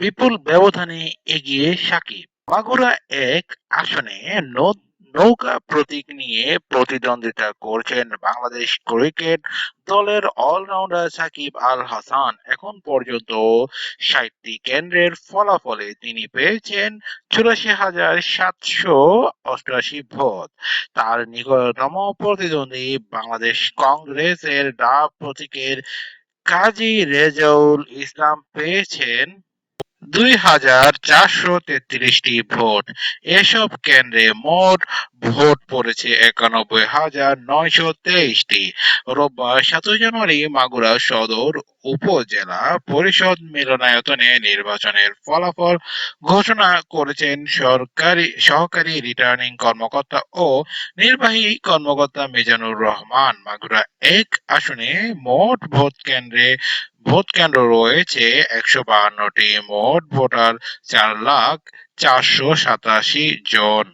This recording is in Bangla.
বিপুল ব্যবধানে এগিয়ে সাকিব। মাগুরা এক আসনে নৌকা প্রতীক নিয়ে প্রতিদ্বন্দ্বিতা করছেন বাংলাদেশ ক্রিকেট দলের অলরাউন্ডার সাকিব আল হাসান। এখন পর্যন্ত ষাটটি কেন্দ্রের ফলাফলে তিনি পেয়েছেন চুরাশি হাজার সাতশো অষ্টআশি ভোট। তার নিকটতম প্রতিদ্বন্দ্বী বাংলাদেশ কংগ্রেসের ডাব প্রতীকের কাজী রেজাউল ইসলাম পেয়েছেন দুই হাজার চারশো তেত্রিশটি ভোট। এসব কেন্দ্রে মোট ভোট পড়েছে একানব্বই হাজার নয়শো তেইশটি। রোববার সাতই জানুয়ারি মাগুরা সদর উপজেলা পরিষদ মিলনায়তনে নির্বাচনের ফলাফল ঘোষণা করেছেন সরকারি, সহকারী রিটার্নিং কর্মকর্তা ও নির্বাহী কর্মকর্তা মিজানুর রহমান। মাগুরা এক আসনে মোট ভোট কেন্দ্রে ভোট কেন্দ্র রয়েছে একশো বাহান্নটি মোট ভোটার চার লাখ চারশো সাতাশি জন।